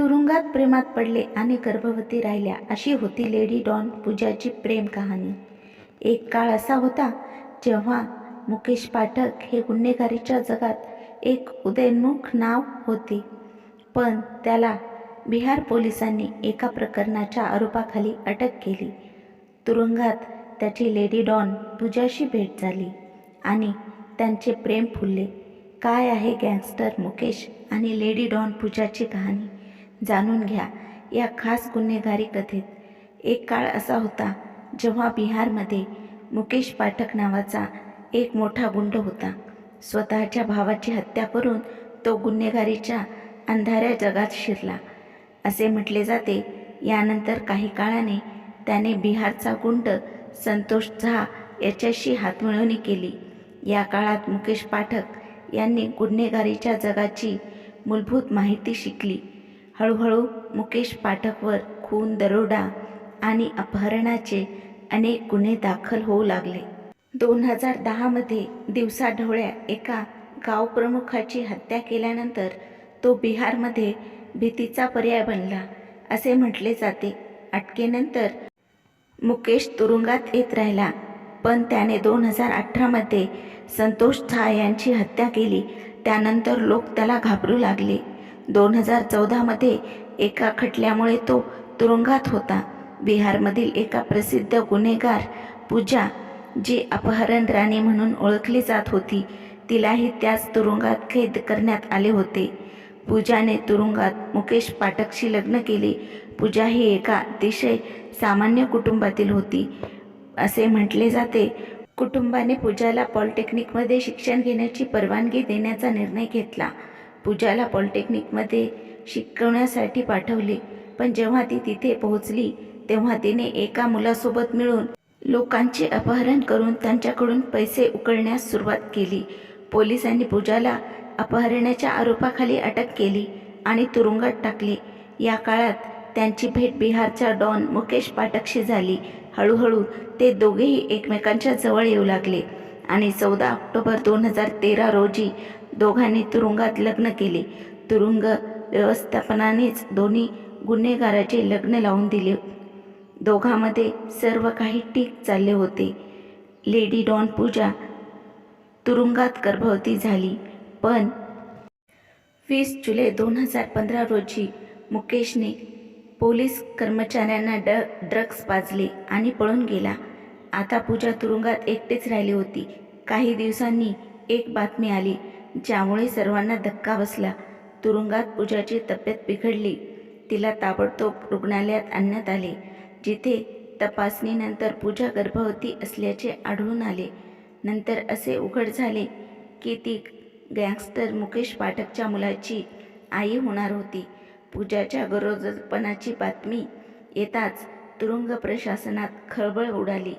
तुरुंगात प्रेमात पडले आणि गर्भवती राहिल्या अशी होती लेडी डॉन पूजाची प्रेम कहाणी. एक काळ असा होता जेव्हा मुकेश पाठक हे गुन्हेगारीच्या जगात एक उदयन्मुख नाव होते. पण त्याला बिहार पोलिसांनी एका प्रकरणाच्या आरोपाखाली अटक केली. तुरुंगात त्याची लेडी डॉन पूजाशी भेट झाली आणि त्यांचे प्रेम फुलले. काय आहे गँगस्टर मुकेश आणि लेडी डॉन पूजाची कहाणी? जाणून घ्या या खास गुन्हेगारी कथेत. एक काळ असा होता जेव्हा बिहारमध्ये मुकेश पाठक नावाचा एक मोठा गुंड होता. स्वतःच्या भावाची हत्या करून तो गुन्हेगारीच्या अंधाऱ्या जगात शिरला. असे म्हटले जाते यानंतर काही काळाने त्याने बिहारचा गुंड संतोष झा याच्याशी हातमिळवणी केली. या काळात मुकेश पाठक यांनी गुन्हेगारीच्या जगाची मूलभूत माहिती शिकली. हळूहळू मुकेश पाठकवर खून दरोडा आणि अपहरणाचे अनेक गुन्हे दाखल होऊ लागले. दोन हजार दहामध्ये दिवसाढवळ्या एका गावप्रमुखाची हत्या केल्यानंतर तो बिहारमध्ये भीतीचा पर्याय बनला असे म्हटले जाते. अटकेनंतर मुकेश तुरुंगात येत राहिला पण त्याने दोन हजार अठरामध्ये संतोष झा यांची हत्या केली. त्यानंतर लोक त्याला घाबरू लागले. दोन हजार चौदामध्ये एका खटल्यामुळे तो तुरुंगात होता. बिहारमधील एका प्रसिद्ध गुन्हेगार पूजा जी अपहरण राणी म्हणून ओळखली जात होती तिलाही त्याच तुरुंगात कैद करण्यात आले होते. पूजाने तुरुंगात मुकेश पाठकशी लग्न केले. पूजा ही एका अतिशय सामान्य कुटुंबातील होती. असे म्हटले जाते कुटुंबाने पूजाला पॉलिटेक्निकमध्ये शिक्षण घेण्याची परवानगी देण्याचा निर्णय घेतला. पूजाला पॉलिटेक्निकमध्ये शिकवण्यासाठी पाठवले. पण जेव्हा ती तिथे पोहोचली तेव्हा तिने एका मुलासोबत मिळून लोकांचे अपहरण करून त्यांच्याकडून पैसे उकळण्यास सुरुवात केली. पोलिसांनी पूजाला अपहरणाच्या आरोपाखाली अटक केली आणि तुरुंगात टाकले. या काळात त्यांची भेट बिहारच्या डॉन मुकेश पाठकशी झाली. हळूहळू ते दोघेही एकमेकांच्या जवळ येऊ लागले आणि चौदा ऑक्टोबर दोन हजार तेरा रोजी दोघांनी तुरुंगात लग्न केले. तुरुंग व्यवस्थापनानेच दोन्ही गुन्हेगाराचे लग्न लावून दिले. दोघांमध्ये सर्व काही ठीक चालले होते. लेडी डॉन पूजा तुरुंगात गर्भवती झाली. पण वीस जुलै दोन हजार पंधरा रोजी मुकेशने पोलीस कर्मचाऱ्यांना ड ड्रग्स पाजले आणि पळून गेला. आता पूजा तुरुंगात एकटेच राहिली होती. काही दिवसांनी एक बातमी आली. ज्यामुळे सर्वांना धक्का बसला. तुरुंगात पूजाची तब्येत बिघडली. तिला ताबडतोब रुग्णालयात आणण्यात आले जिथे तपासणीनंतर पूजा गर्भवती असल्याचे आढळून आले. नंतर असे उघड झाले की ती गँगस्टर मुकेश पाठकच्या मुलाची आई होणार होती. पूजाच्या गरोदरपणाची बातमी येताच तुरुंग प्रशासनात खळबळ उडाली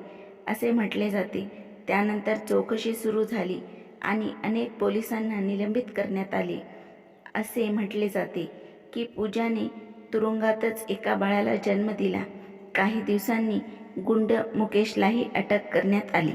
असे म्हटले जाते. त्यानंतर चौकशी सुरू झाली. आणि अनेक पोलिसांना निलंबित करण्यात आले. असे म्हटले जाते की पूजाने तुरुंगातच एका बाळाला जन्म दिला. काही दिवसांनी गुंड मुकेशलाही अटक करण्यात आली.